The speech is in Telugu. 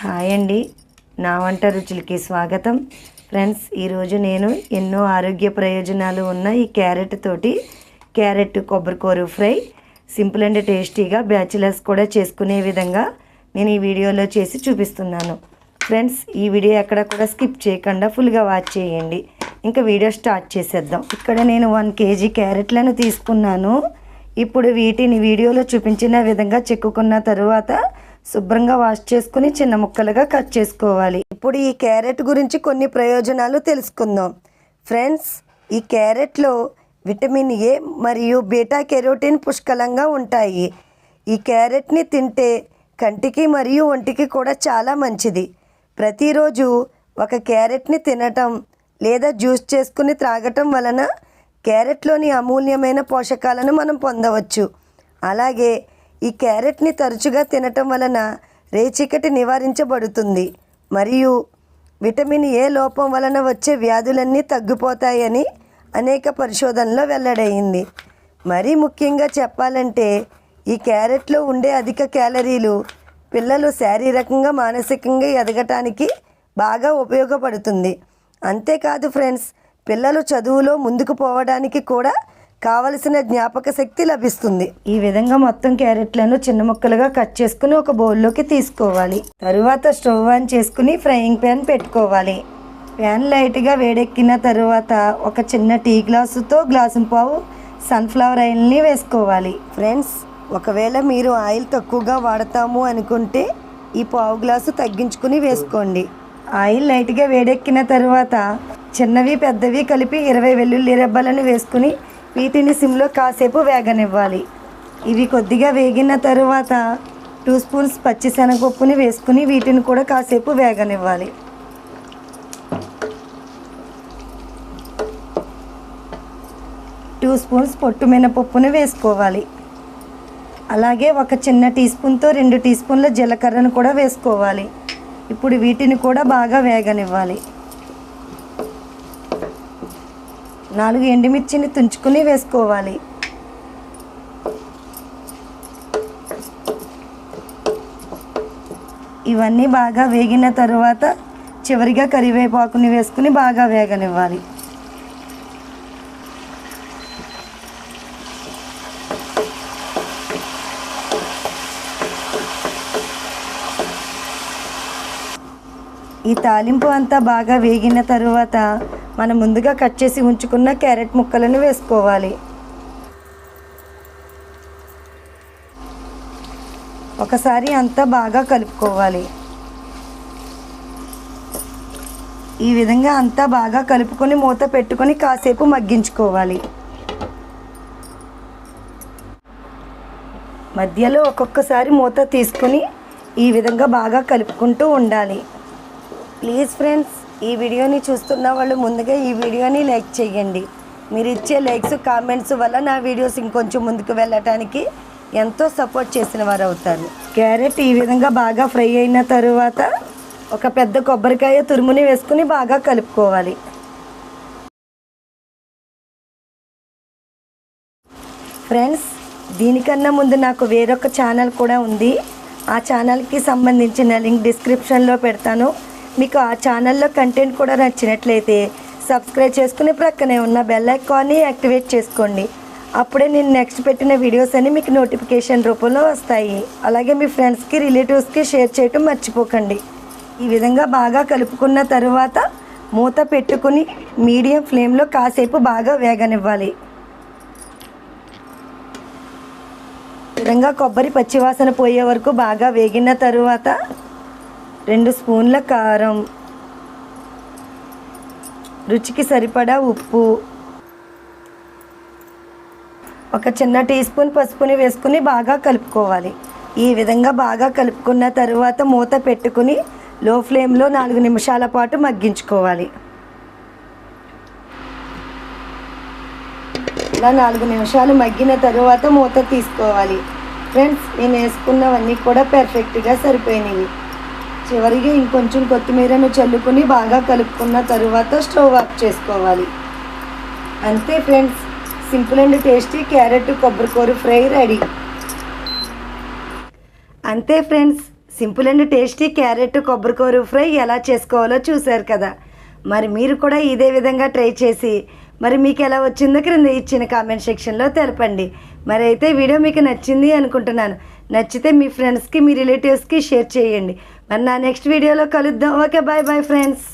హాయ్ అండి. నా వంట రుచులకి స్వాగతం. ఫ్రెండ్స్ ఈరోజు నేను ఎన్నో ఆరోగ్య ప్రయోజనాలు ఉన్న ఈ క్యారెట్ తోటి క్యారెట్ కొబ్బరికూర ఫ్రై సింపుల్ అండ్ టేస్టీగా బ్యాచిలర్స్ కూడా చేసుకునే విధంగా నేను ఈ వీడియోలో చేసి చూపిస్తున్నాను. ఫ్రెండ్స్ ఈ వీడియో ఎక్కడ కూడా స్కిప్ చేయకుండా ఫుల్గా వాచ్ చేయండి. ఇంకా వీడియో స్టార్ట్ చేసేద్దాం. ఇక్కడ నేను వన్ కేజీ క్యారెట్లను తీసుకున్నాను. ఇప్పుడు వీటిని వీడియోలో చూపించిన విధంగా చెక్కుకున్న తరువాత శుభ్రంగా వాష్ చేసుకుని చిన్న ముక్కలుగా కట్ చేసుకోవాలి. ఇప్పుడు ఈ క్యారెట్ గురించి కొన్ని ప్రయోజనాలు తెలుసుకుందాం. ఫ్రెండ్స్ ఈ క్యారెట్లో విటమిన్ ఏ మరియు బీటా కెరోటిన్ పుష్కలంగా ఉంటాయి. ఈ క్యారెట్ని తింటే కంటికి మరియు ఒంటికి కూడా చాలా మంచిది. ప్రతిరోజు ఒక క్యారెట్ని తినటం లేదా జ్యూస్ చేసుకుని త్రాగటం వలన క్యారెట్లోని అమూల్యమైన పోషకాలను మనం పొందవచ్చు. అలాగే ఈ క్యారెట్ని తరచుగా తినటం వలన రేచీకటి నివారించబడుతుంది. మరియు విటమిన్ ఏ లోపం వలన వచ్చే వ్యాధులన్నీ తగ్గిపోతాయని అనేక పరిశోధనలో వెల్లడైంది. మరీ ముఖ్యంగా చెప్పాలంటే ఈ క్యారెట్లో ఉండే అధిక క్యాలరీలు పిల్లలు శారీరకంగా మానసికంగా ఎదగటానికి బాగా ఉపయోగపడుతుంది. అంతేకాదు ఫ్రెండ్స్ పిల్లలు చదువులో ముందుకు పోవడానికి కూడా కావలసిన జ్ఞాపక శక్తి లభిస్తుంది. ఈ విధంగా మొత్తం క్యారెట్లను చిన్న ముక్కలుగా కట్ చేసుకుని ఒక బౌల్లోకి తీసుకోవాలి. తరువాత స్టవ్ ఆన్ చేసుకుని ఫ్రైయింగ్ ప్యాన్ పెట్టుకోవాలి. ప్యాన్ లైట్గా వేడెక్కిన తరువాత ఒక చిన్న టీ గ్లాసుతో గ్లాసు పావు సన్ఫ్లవర్ ఆయిల్ని వేసుకోవాలి. ఫ్రెండ్స్ ఒకవేళ మీరు ఆయిల్ తక్కువగా వాడతాము అనుకుంటే ఈ పావు గ్లాసు తగ్గించుకుని వేసుకోండి. ఆయిల్ లైట్గా వేడెక్కిన తరువాత చిన్నవి పెద్దవి కలిపి ఇరవై వెల్లుల్లి రెబ్బలను వేసుకుని వీటిని సిమ్లో కాసేపు వేగనివ్వాలి. ఇవి కొద్దిగా వేగిన తరువాత టూ స్పూన్స్ పచ్చిశనగపప్పుని వేసుకుని వీటిని కూడా కాసేపు వేగనివ్వాలి. టూ స్పూన్స్ పొట్టు మినపప్పును వేసుకోవాలి. అలాగే ఒక చిన్న టీ స్పూన్తో రెండు టీ స్పూన్ల జీలకర్రను కూడా వేసుకోవాలి. ఇప్పుడు వీటిని కూడా బాగా వేగనివ్వాలి. నాలుగు ఎండుమిర్చిని తుంచుకుని వేసుకోవాలి. ఇవన్నీ బాగా వేగిన తర్వాత చివరిగా కరివేపాకుని వేసుకుని బాగా వేగనివ్వాలి. ఈ తాలింపు అంతా బాగా వేగిన తరువాత మనం ముందుగా కట్ చేసి ఉంచుకున్న క్యారెట్ ముక్కలను వేసుకోవాలి. ఒకసారి అంతా బాగా కలుపుకోవాలి. ఈ విధంగా అంతా బాగా కలుపుకొని మూత పెట్టుకొని కాసేపు మగ్గించుకోవాలి. మధ్యలో ఒక్కొక్కసారి మూత తీసుకొని ఈ విధంగా బాగా కలుపుకుంటూ ఉండాలి. Please friends. ఈ వీడియోని చూస్తున్న వాళ్ళు ముందుగా ఈ వీడియోని లైక్ చేయండి. మీరు ఇచ్చే లైక్స్ కామెంట్స్ వల్ల నా వీడియోస్ ఇంకొంచెం ముందుకు వెళ్ళటానికి ఎంతో సపోర్ట్ చేసిన వారు అవుతారు. క్యారెట్ ఈ విధంగా బాగా ఫ్రై అయిన తరువాత ఒక పెద్ద కొబ్బరికాయ తురుముని వేసుకుని బాగా కలుపుకోవాలి. ఫ్రెండ్స్ దీనికన్నా ముందు నాకు వేరొక ఛానల్ కూడా ఉంది. ఆ ఛానల్కి సంబంధించిన లింక్ డిస్క్రిప్షన్లో పెడతాను. మీకు ఆ ఛానల్లో కంటెంట్ కూడా నచ్చినట్లయితే సబ్స్క్రైబ్ చేసుకుని ప్రక్కనే ఉన్న బెల్ ఐకాన్ని యాక్టివేట్ చేసుకోండి. అప్పుడే నేను నెక్స్ట్ పెట్టిన వీడియోస్ అన్ని మీకు నోటిఫికేషన్ రూపంలో వస్తాయి. అలాగే మీ ఫ్రెండ్స్కి రిలేటివ్స్కి షేర్ చేయటం మర్చిపోకండి. ఈ విధంగా బాగా కలుపుకున్న తరువాత మూత పెట్టుకుని మీడియం ఫ్లేమ్లో కాసేపు బాగా వేగనివ్వాలి. ఈ విధంగా కొబ్బరి పచ్చివాసన పోయే వరకు బాగా వేగిన తరువాత రెండు స్పూన్ల కారం. రుచికి సరిపడా ఉప్పు. ఒక చిన్న టీ స్పూన్ పసుపుని వేసుకుని బాగా కలుపుకోవాలి. ఈ విధంగా బాగా కలుపుకున్న తరువాత మూత పెట్టుకుని లో ఫ్లేమ్లో నాలుగు నిమిషాల పాటు మగ్గించుకోవాలి. ఇలా నాలుగు నిమిషాలు మగ్గిన తరువాత మూత తీసుకోవాలి. ఫ్రెండ్స్ నేను వేసుకున్నవన్నీ కూడా పర్ఫెక్ట్గా సరిపోయినవి చివరిగా ఇంకొంచెం కొత్తిమీరను చల్లుకుని బాగా కలుపుకున్న తరువాత స్టవ్ ఆఫ్ చేసుకోవాలి. అంతే friends. Simple and tasty carrot కొబ్బరికూర fry ready. అంతే friends. Simple and tasty carrot కొబ్బరికూర fry ఎలా చేసుకోవాలో చూశారు కదా. మరి మీరు కూడా ఇదే విధంగా ట్రై చేసి మరి మీకు ఎలా వచ్చిందో క్రింద ఇచ్చిన కామెంట్ సెక్షన్లో తెలపండి. మరి అయితే వీడియో మీకు నచ్చింది అనుకుంటున్నాను. నచ్చితే మీ ఫ్రెండ్స్కి మీ రిలేటివ్స్కి షేర్ చేయండి. మరి నా నెక్స్ట్ వీడియోలో కలుద్దాం. Okay bye bye friends